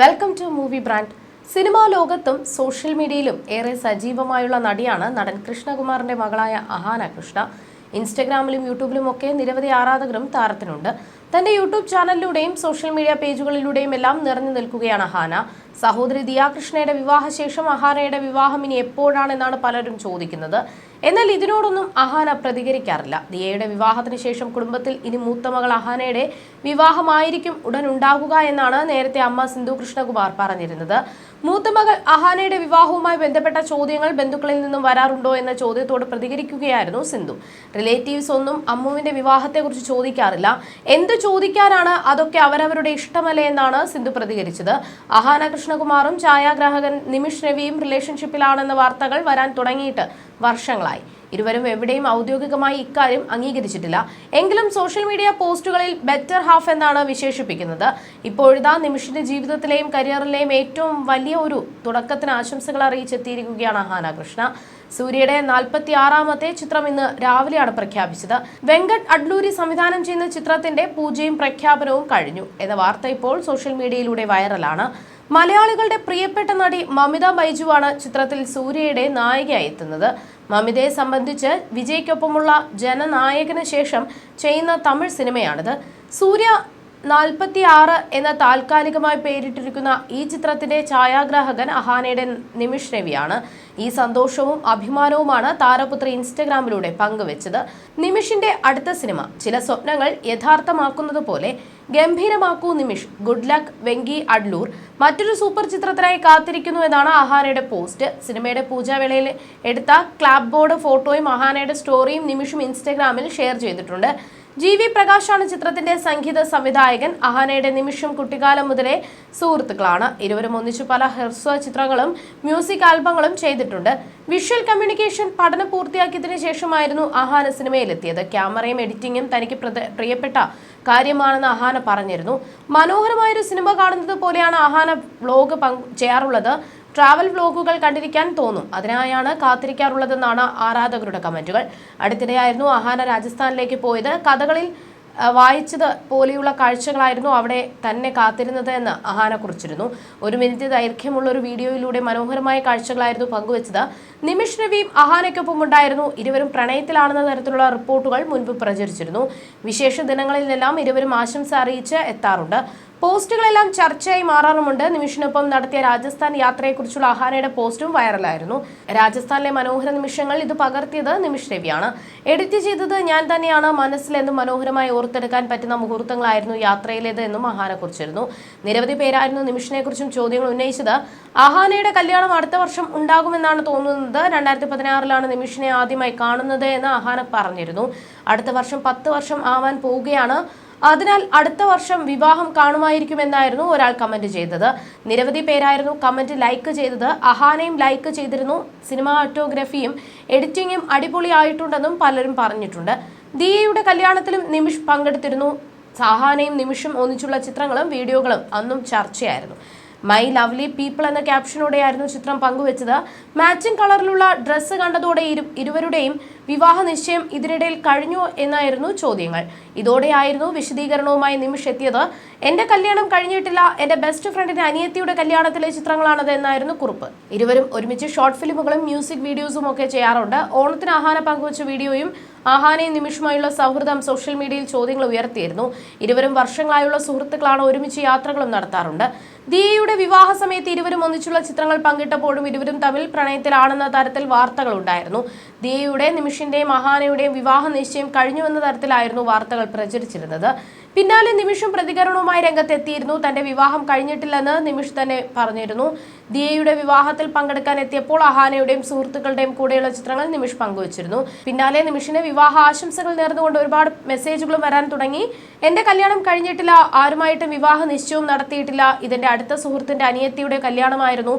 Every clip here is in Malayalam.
Welcome to movie brand cinema ലോകത്തും സോഷ്യൽ മീഡിയയിലും ഏറെ സജീവമായുള്ള നടിയാണ് നടൻ കൃഷ്ണകുമാറിന്റെ മകളായ അഹാന കൃഷ്ണ. ഇൻസ്റ്റഗ്രാമിലും യൂട്യൂബിലും ഒക്കെ നിരവധി ആരാധകരും താരത്തിനുണ്ട്. തന്റെ യൂട്യൂബ് ചാനലിലൂടെയും സോഷ്യൽ മീഡിയ പേജുകളിലൂടെയും എല്ലാം നിറഞ്ഞു നിൽക്കുകയാണ് അഹാന. സഹോദരി ദിയാകൃഷ്ണയുടെ വിവാഹശേഷം അഹാനയുടെ വിവാഹം ഇനി എപ്പോഴാണെന്നാണ് പലരും ചോദിക്കുന്നത്. എന്നാൽ ഇതിനോടൊന്നും അഹാന പ്രതികരിക്കാറില്ല. ദിയയുടെ വിവാഹത്തിന് ശേഷം കുടുംബത്തിൽ ഇനി മൂത്തമകൾ അഹാനയുടെ വിവാഹമായിരിക്കും ഉടൻ ഉണ്ടാകുക എന്നാണ് നേരത്തെ അമ്മ സിന്ധു കൃഷ്ണകുമാർ പറഞ്ഞിരുന്നത്. മൂത്തമകൾ അഹാനയുടെ വിവാഹവുമായി ബന്ധപ്പെട്ട ചോദ്യങ്ങൾ ബന്ധുക്കളിൽ നിന്നും വരാറുണ്ടോ എന്ന ചോദ്യത്തോട് പ്രതികരിക്കുകയായിരുന്നു സിന്ധു. റിലേറ്റീവ്സ് ഒന്നും അമ്മുവിന്റെ വിവാഹത്തെക്കുറിച്ച് ചോദിക്കാറില്ല. എന്ത് ചോദിക്കാനാണ് അതൊക്കെ അവരവരുടെ ഇഷ്ടമല്ലേ എന്നാണ് സിന്ധു പ്രതികരിച്ചത്. അഹാന കൃഷ്ണകുമാറും ഛായാഗ്രാഹകൻ നിമിഷ് രവിയും റിലേഷൻഷിപ്പിലാണെന്ന വാർത്തകൾ വരാൻ തുടങ്ങിയിട്ട് വർഷങ്ങളായി. ഇരുവരും എവിടെയും ഔദ്യോഗികമായി ഇക്കാര്യം അംഗീകരിച്ചിട്ടില്ല. എങ്കിലും സോഷ്യൽ മീഡിയ പോസ്റ്റുകളിൽ ബെറ്റർ ഹാഫ് എന്നാണ് വിശേഷിപ്പിക്കുന്നത്. ഇപ്പോഴിതാ നിമിഷിന്റെ ജീവിതത്തിലെയും കരിയറിലെയും ഏറ്റവും വലിയ ഒരു തുടക്കത്തിന് ആശംസകൾ അറിയിച്ചെത്തിയിരിക്കുകയാണ് ഹാന കൃഷ്ണ. സൂര്യയുടെ നാൽപ്പത്തി ആറാമത്തെ ചിത്രം ഇന്ന് രാവിലെയാണ് പ്രഖ്യാപിച്ചത്. വെങ്കട്ട് അഡ്ലൂരി സംവിധാനം ചെയ്യുന്ന ചിത്രത്തിന്റെ പൂജയും പ്രഖ്യാപനവും കഴിഞ്ഞു. എന്ന വാർത്ത ഇപ്പോൾ സോഷ്യൽ മീഡിയയിലൂടെ വൈറലാണ്. മലയാളികളുടെ പ്രിയപ്പെട്ട നടി മമിത ബൈജുവാണ് ചിത്രത്തിൽ സൂര്യയുടെ നായികയായി എത്തുന്നത്. മമിതയെ സംബന്ധിച്ച് വിജയ്ക്കൊപ്പമുള്ള ജനനായകന് ശേഷം ചെയ്യുന്ന തമിഴ് സിനിമയാണിത്. സൂര്യ നാൽപ്പത്തി ആറ് എന്ന താൽക്കാലികമായി പേരിട്ടിരിക്കുന്ന ഈ ചിത്രത്തിന്റെ ഛായാഗ്രാഹകൻ അഹാനയുടെ നിമിഷ് രവിയാണ് ഈ സന്തോഷവും അഭിമാനവുമാണ് താരപുത്രി ഇൻസ്റ്റഗ്രാമിലൂടെ പങ്കുവച്ചത്. നിമിഷിന്റെ അടുത്ത സിനിമ ചില സ്വപ്നങ്ങൾ യഥാർത്ഥമാക്കുന്നത് പോലെ ഗംഭീരമാക്കൂ Nimish. Good luck Venky Atluri. മറ്റൊരു സൂപ്പർ ചിത്രത്തിനായി കാത്തിരിക്കുന്നു എന്നാണ് അഹാനയുടെ പോസ്റ്റ്. സിനിമയുടെ പൂജാവേളയിൽ എടുത്ത ക്ലാബ് ബോർഡ് ഫോട്ടോയും അഹാനയുടെ സ്റ്റോറിയും നിമിഷും ഇൻസ്റ്റഗ്രാമിൽ ഷെയർ ചെയ്തിട്ടുണ്ട്. ജി വി പ്രകാശാണ് ചിത്രത്തിന്റെ സംഗീത സംവിധായകൻ. അഹാനയുടെ നിമിഷം കുട്ടിക്കാലം മുതലേ സുഹൃത്തുക്കളാണ്. ഇരുവരും ഒന്നിച്ചു പല ഹ്രസ്വ ചിത്രങ്ങളും മ്യൂസിക് ആൽബങ്ങളും ചെയ്തിട്ടുണ്ട്. വിഷ്വൽ കമ്മ്യൂണിക്കേഷൻ പഠനം പൂർത്തിയാക്കിയതിനു ശേഷമായിരുന്നു അഹാന സിനിമയിലെത്തിയത്. ക്യാമറയും എഡിറ്റിംഗും തനിക്ക് പ്രിയപ്പെട്ട കാര്യമാണെന്ന് അഹാന പറഞ്ഞിരുന്നു. മനോഹരമായൊരു സിനിമ കാണുന്നത് പോലെയാണ് അഹാന വ്ലോഗ് ചെയ്യാറുള്ളത്. ട്രാവൽ വ്ലോഗുകൾ കണ്ടിരിക്കാൻ തോന്നും. അതിനായാണ് കാത്തിരിക്കാറുള്ളതെന്നാണ് ആരാധകരുടെ കമന്റുകൾ. അടുത്തിടെയായിരുന്നു അഹാന രാജസ്ഥാനിലേക്ക് പോയത്. കഥകളിൽ വായിച്ചത് പോലെയുള്ള കാഴ്ചകളായിരുന്നു അവിടെ തന്നെ കാത്തിരുന്നത് എന്ന് അഹാന കുറിച്ചിരുന്നു. ഒരു മിനിറ്റ് ദൈർഘ്യമുള്ള ഒരു വീഡിയോയിലൂടെ മനോഹരമായ കാഴ്ചകളായിരുന്നു പങ്കുവച്ചത്. നിമിഷ് രവിയും അഹാനയ്ക്കൊപ്പം ഉണ്ടായിരുന്നു. ഇരുവരും പ്രണയത്തിലാണെന്ന തരത്തിലുള്ള റിപ്പോർട്ടുകൾ മുൻപ് പ്രചരിച്ചിരുന്നു. വിശേഷ ദിനങ്ങളിലെല്ലാം ഇരുവരും ആശംസ അറിയിച്ച് എത്താറുണ്ട്. പോസ്റ്റുകളെല്ലാം ചർച്ചയായി മാറാറുമുണ്ട്. നിമിഷിനൊപ്പം നടത്തിയ രാജസ്ഥാൻ യാത്രയെക്കുറിച്ചുള്ള അഹാനയുടെ പോസ്റ്റും വൈറലായിരുന്നു. രാജസ്ഥാനിലെ മനോഹര നിമിഷങ്ങൾ ഇത് പകർത്തിയത് നിമിഷ് രവിയാണ്. എഡിറ്റ് ചെയ്തത് ഞാൻ തന്നെയാണ്. മനസ്സിലെന്നും മനോഹരമായി ഓർത്തെടുക്കാൻ പറ്റുന്ന മുഹൂർത്തങ്ങളായിരുന്നു യാത്രയിലേത് എന്നും അഹാന കുറിച്ചിരുന്നു നിരവധി പേരായിരുന്നു നിമിഷിനെ കുറിച്ചും ചോദ്യങ്ങൾ ഉന്നയിച്ചത്. അഹാനയുടെ കല്യാണം അടുത്ത വർഷം ഉണ്ടാകുമെന്നാണ് തോന്നുന്നത്. രണ്ടായിരത്തി പതിനാറിലാണ് നിമിഷിനെ ആദ്യമായി കാണുന്നത് എന്ന് അഹാന പറഞ്ഞിരുന്നു. അടുത്ത വർഷം പത്ത് വർഷം ആവാൻ പോവുകയാണ്. അതിനാൽ അടുത്ത വർഷം വിവാഹം കാണുമായിരിക്കുമെന്നായിരുന്നു ഒരാൾ കമന്റ് ചെയ്തത്. നിരവധി പേരായിരുന്നു കമന്റ് ലൈക്ക് ചെയ്തത്. അഹാനയും ലൈക്ക് ചെയ്തിരുന്നു. സിനിമാറ്റോഗ്രഫിയും എഡിറ്റിംഗും അടിപൊളിയായിട്ടുണ്ടെന്നും പലരും പറഞ്ഞിട്ടുണ്ട്. ദിയയുടെ കല്യാണത്തിലും നിമിഷ് പങ്കെടുത്തിരുന്നു. സഹാനയും നിമിഷം ഒന്നിച്ചുള്ള ചിത്രങ്ങളും വീഡിയോകളും അന്നും ചർച്ചയായിരുന്നു. മൈ ലവ്ലി പീപ്പിൾ എന്ന ക്യാപ്ഷനോടെയായിരുന്നു ചിത്രം പങ്കുവച്ചത്. മാച്ചിങ് കളറിലുള്ള ഡ്രസ്സ് കണ്ടതോടെ ഇരു ഇരുവരുടെയും വിവാഹ നിശ്ചയം ഇതിനിടയിൽ കഴിഞ്ഞു എന്നായിരുന്നു ചോദ്യങ്ങൾ. ഇതോടെയായിരുന്നു വിശദീകരണവുമായി നിമിഷ് എത്തിയത്. എന്റെ കല്യാണം കഴിഞ്ഞിട്ടില്ല. എന്റെ ബെസ്റ്റ് ഫ്രണ്ടിന്റെ അനിയത്തിയുടെ കല്യാണത്തിലെ ചിത്രങ്ങളാണത് എന്നായിരുന്നു കുറിപ്പ്. ഇരുവരും ഒരുമിച്ച് ഷോർട്ട് ഫിലിമുകളും മ്യൂസിക് വീഡിയോസും ഒക്കെ ചെയ്യാറുണ്ട്. ഓണത്തിന് ആഹാന പങ്കുവച്ച വീഡിയോയും ആഹാനയും നിമിഷമായുള്ള സൗഹൃദം സോഷ്യൽ മീഡിയയിൽ ചോദ്യങ്ങൾ ഉയർത്തിയിരുന്നു. ഇരുവരും വർഷങ്ങളായുള്ള സുഹൃത്തുക്കളാണ് ഒരുമിച്ച് യാത്രകളും നടത്താറുണ്ട്. ദിയയുടെ വിവാഹ സമയത്ത് ഇരുവരും ഒന്നിച്ചുള്ള ചിത്രങ്ങൾ പങ്കിട്ടപ്പോഴും ഇരുവരും തമ്മിൽ പ്രണയത്തിലാണെന്ന തരത്തിൽ വാർത്തകൾ ഉണ്ടായിരുന്നു. ദിയയുടെ നിമിഷിന്റെയും മഹാനയുടെയും വിവാഹ നിശ്ചയം കഴിഞ്ഞുവെന്ന തരത്തിലായിരുന്നു വാർത്തകൾ പ്രചരിച്ചിരുന്നത്. പിന്നാലെ നിമിഷം പ്രതികരണവുമായി രംഗത്തെത്തിയിരുന്നു. തന്റെ വിവാഹം കഴിഞ്ഞിട്ടില്ലെന്ന് നിമിഷ് തന്നെ പറഞ്ഞിരുന്നു. ദിയയുടെ വിവാഹത്തിൽ പങ്കെടുക്കാൻ എത്തിയപ്പോൾ അഹാനയുടെയും സുഹൃത്തുക്കളുടെയും കൂടെയുള്ള ചിത്രങ്ങൾ നിമിഷ് പങ്കുവച്ചിരുന്നു. പിന്നാലെ നിമിഷിന് വിവാഹ ആശംസകൾ നേർന്നുകൊണ്ട് ഒരുപാട് മെസ്സേജുകളും വരാൻ തുടങ്ങി. എന്റെ കല്യാണം കഴിഞ്ഞിട്ടില്ല ആരുമായിട്ടും വിവാഹ നിശ്ചയവും നടത്തിയിട്ടില്ല ഇതെന്റെ അടുത്ത സുഹൃത്തിന്റെ അനിയത്തിയുടെ കല്യാണമായിരുന്നു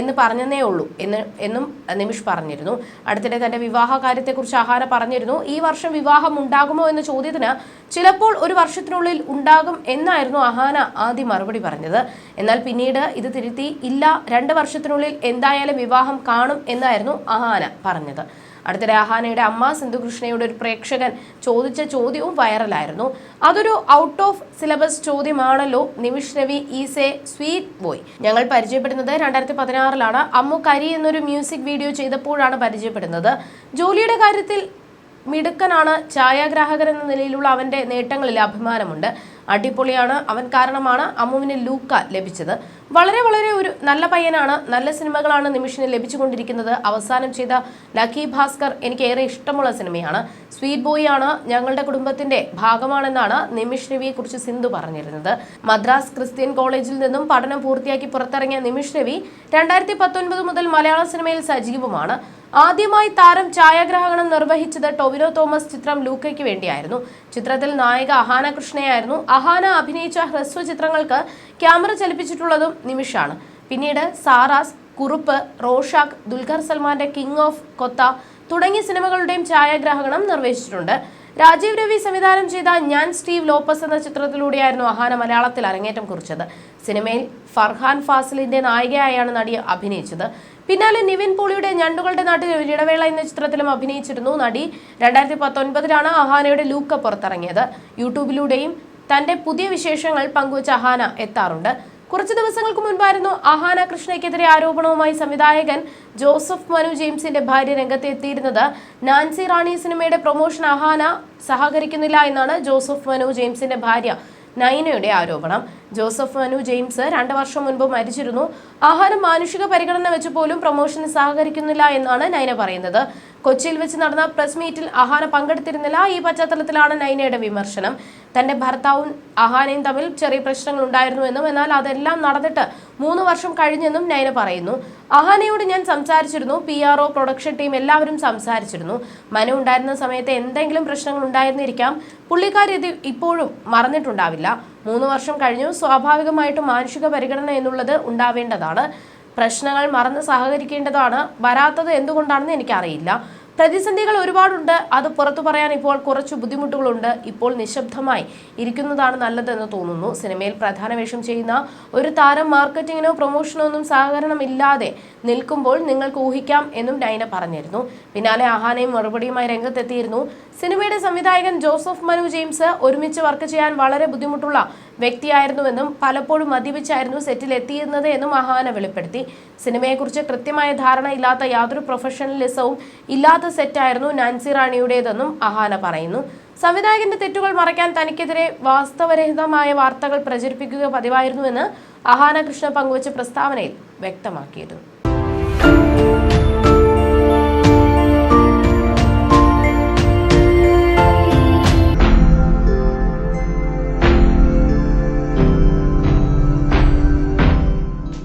എന്ന് പറഞ്ഞതേ ഉള്ളൂ എന്ന് എന്നും നിമിഷ് പറഞ്ഞിരുന്നു. അടുത്തിടെ തന്റെ വിവാഹ കാര്യത്തെക്കുറിച്ച് അഹാന പറഞ്ഞിരുന്നു. ഈ വർഷം വിവാഹം ഉണ്ടാകുമോ എന്ന ചോദ്യത്തിന് ചിലപ്പോൾ ഒരു വർഷത്തിനുള്ളിൽ ഉണ്ടാകും എന്നായിരുന്നു അഹാന ആദ്യം മറുപടി പറഞ്ഞത്. എന്നാൽ പിന്നീട് ഇത് തിരുത്തി ഇല്ല രണ്ട് വർഷത്തിനുള്ളിൽ എന്തായാലും വിവാഹം കാണും എന്നായിരുന്നു അഹാന പറഞ്ഞത്. അടുത്തിടെ അഹാനയുടെ അമ്മ സിന്ധുകൃഷ്ണയുടെ ഒരു പ്രേക്ഷകൻ ചോദിച്ച ചോദ്യവും വൈറലായിരുന്നു. അതൊരു out of syllabus ചോദ്യമാണല്ലോ. Nimish Ravi is a sweet boy ഞങ്ങൾ പരിചയപ്പെടുന്നത് രണ്ടായിരത്തി പതിനാറിലാണ് അമ്മു കരി എന്നൊരു മ്യൂസിക് വീഡിയോ ചെയ്തപ്പോഴാണ് പരിചയപ്പെടുന്നത്. ജോലിയുടെ കാര്യത്തിൽ മിടുക്കനാണ്. ഛായാഗ്രാഹകൻ എന്ന നിലയിലുള്ള അവന്റെ നേട്ടങ്ങളിൽ അഭിമാനമുണ്ട്. അടിപൊളിയാണ്. അവൻ കാരണമാണ് അമ്മുവിന് ലൂക്ക ലഭിച്ചത്. വളരെ വളരെ ഒരു നല്ല പയ്യനാണ് നല്ല സിനിമകളാണ് നിമിഷിന് ലഭിച്ചുകൊണ്ടിരിക്കുന്നത്. അവസാനം ചെയ്ത ലക്കി ഭാസ്കർ എനിക്ക് ഏറെ ഇഷ്ടമുള്ള സിനിമയാണ്. സ്വീറ്റ് ബോയ് ആണ് ഞങ്ങളുടെ കുടുംബത്തിന്റെ ഭാഗമാണെന്നാണ് നിമിഷ് രവിയെ കുറിച്ച് സിന്ധു പറഞ്ഞിരുന്നത്. മദ്രാസ് ക്രിസ്ത്യൻ കോളേജിൽ നിന്നും പഠനം പൂർത്തിയാക്കി പുറത്തിറങ്ങിയ നിമിഷ് രവി രണ്ടായിരത്തി പത്തൊൻപത് മുതൽ മലയാള സിനിമയിൽ സജീവമാണ്. ആദ്യമായി താരം ഛായാഗ്രഹണം നിർവഹിച്ചത് ടൊവിനോ തോമസ് ചിത്രം ലൂക്കയ്ക്ക് വേണ്ടിയായിരുന്നു. ചിത്രത്തിൽ നായിക അഹാന കൃഷ്ണയായിരുന്നു. അഹാന അഭിനയിച്ച ഹ്രസ്വ ചിത്രങ്ങൾക്ക് ക്യാമറ ചലിപ്പിച്ചിട്ടുള്ളതും നിമിഷാണ്. പിന്നീട് സാറാസ് കുറുപ്പ് റോഷാക്ക് ദുൽഖർ സൽമാന്റെ കിങ് ഓഫ് കൊത്ത തുടങ്ങിയ സിനിമകളുടെയും ഛായാഗ്രാഹകണം നിർവഹിച്ചിട്ടുണ്ട്. രാജീവ് രവി സംവിധാനം ചെയ്ത ഞാൻ സ്റ്റീവ് ലോപ്പസ് എന്ന ചിത്രത്തിലൂടെയായിരുന്നു അഹാന മലയാളത്തിൽ അരങ്ങേറ്റം കുറിച്ചത്. സിനിമയിൽ ഫർഹാൻ ഫാസിലിന്റെ നായികയായാണ് നടി അഭിനയിച്ചത്. പിന്നാലെ നിവിൻ പോളിയുടെ ഞണ്ടുകളുടെ നാട്ടിൽ ഒരിടവേള എന്ന ചിത്രത്തിലും അഭിനയിച്ചിരുന്നു നടി. രണ്ടായിരത്തി പത്തൊൻപതിലാണ് അഹാനയുടെ ലൂക്ക പുറത്തിറങ്ങിയത്. യൂട്യൂബിലൂടെയും തന്റെ പുതിയ വിശേഷങ്ങൾ പങ്കുവച്ച അഹാന എത്താറുണ്ട്. കുറച്ച് ദിവസങ്ങൾക്ക് മുൻപായിരുന്നു അഹാന കൃഷ്ണയ്ക്കെതിരെ ആരോപണവുമായി സംവിധായകൻ ജോസഫ് മനു ജെയിംസിന്റെ ഭാര്യ രംഗത്തെത്തിയിരുന്നത് നാൻസി റാണി സിനിമയുടെ പ്രൊമോഷൻ അഹാന സഹകരിക്കുന്നില്ല എന്നാണ് ജോസഫ് മനു ജെയിംസിന്റെ ഭാര്യ നൈനയുടെ ആരോപണം. ജോസഫ് മനു ജെയിംസ് രണ്ടു വർഷം മുൻപ് മരിച്ചിരുന്നു. ആഹാരം മാനുഷിക പരിഗണന വെച്ച് പോലും പ്രൊമോഷന് സഹകരിക്കുന്നില്ല എന്നാണ് നൈന പറയുന്നത്. കൊച്ചിയിൽ വെച്ച് നടന്ന പ്രസ് മീറ്റിൽ അഹാന പങ്കെടുത്തിരുന്നില്ല. ഈ പശ്ചാത്തലത്തിലാണ് നൈനയുടെ വിമർശനം. തന്റെ ഭർത്താവും അഹാനയും തമ്മിൽ ചെറിയ പ്രശ്നങ്ങൾ ഉണ്ടായിരുന്നു എന്നും എന്നാൽ അതെല്ലാം നടന്നിട്ട് മൂന്ന് വർഷം കഴിഞ്ഞെന്നും നൈന പറയുന്നു. അഹാനയോട് ഞാൻ സംസാരിച്ചിരുന്നു. P R O production team എല്ലാവരും സംസാരിച്ചിരുന്നു. മനു ഉണ്ടായിരുന്ന സമയത്ത് എന്തെങ്കിലും പ്രശ്നങ്ങൾ ഉണ്ടായിരുന്നിരിക്കാം. പുള്ളിക്കാരി ഇത് ഇപ്പോഴും മറന്നിട്ടുണ്ടാവില്ല. മൂന്ന് വർഷം കഴിഞ്ഞു. സ്വാഭാവികമായിട്ടും മാനുഷിക പരിഗണന എന്നുള്ളത് ഉണ്ടാവേണ്ടതാണ്. പ്രശ്നങ്ങൾ മറന്ന് സഹകരിക്കേണ്ടതാണ്. വരാത്തത് എന്തുകൊണ്ടാണെന്ന് എനിക്കറിയില്ല. പ്രതിസന്ധികൾ ഒരുപാടുണ്ട്. അത് പുറത്തു പറയാൻ ഇപ്പോൾ കുറച്ച് ബുദ്ധിമുട്ടുകളുണ്ട്. ഇപ്പോൾ നിശബ്ദമായി ഇരിക്കുന്നതാണ് നല്ലതെന്ന് തോന്നുന്നു. സിനിമയിൽ പ്രധാന വേഷം ചെയ്യുന്ന ഒരു താരം മാർക്കറ്റിങ്ങിനോ പ്രൊമോഷനോ ഒന്നും സഹകരണമില്ലാതെ നിൽക്കുമ്പോൾ നിങ്ങൾക്ക് ഊഹിക്കാം എന്നും ഡൈന പറഞ്ഞിരുന്നു. പിന്നാലെ ആഹാനയും മറുപടിയുമായി രംഗത്തെത്തിയിരുന്നു. സിനിമയുടെ സംവിധായകൻ ജോസഫ് മനു ജെയിംസ് ഒരുമിച്ച് വർക്ക് ചെയ്യാൻ വളരെ ബുദ്ധിമുട്ടുള്ള വ്യക്തിയായിരുന്നുവെന്നും പലപ്പോഴും മദ്യപിച്ചായിരുന്നു സെറ്റിൽ എത്തിയിരുന്നത് എന്നും അഹാന വെളിപ്പെടുത്തി. സിനിമയെക്കുറിച്ച് കൃത്യമായ ധാരണ ഇല്ലാത്ത യാതൊരു പ്രൊഫഷണലിസവും ഇല്ലാത്ത സെറ്റായിരുന്നു നാൻസി റാണിയുടേതെന്നും അഹാന പറയുന്നു. സംവിധായകന്റെ തെറ്റുകൾ മറയ്ക്കാൻ തനിക്കെതിരെ വാസ്തവരഹിതമായ വാർത്തകൾ പ്രചരിപ്പിക്കുക പതിവായിരുന്നുവെന്ന് അഹാന കൃഷ്ണ പങ്കുവച്ച പ്രസ്താവനയിൽ വ്യക്തമാക്കിയിരുന്നു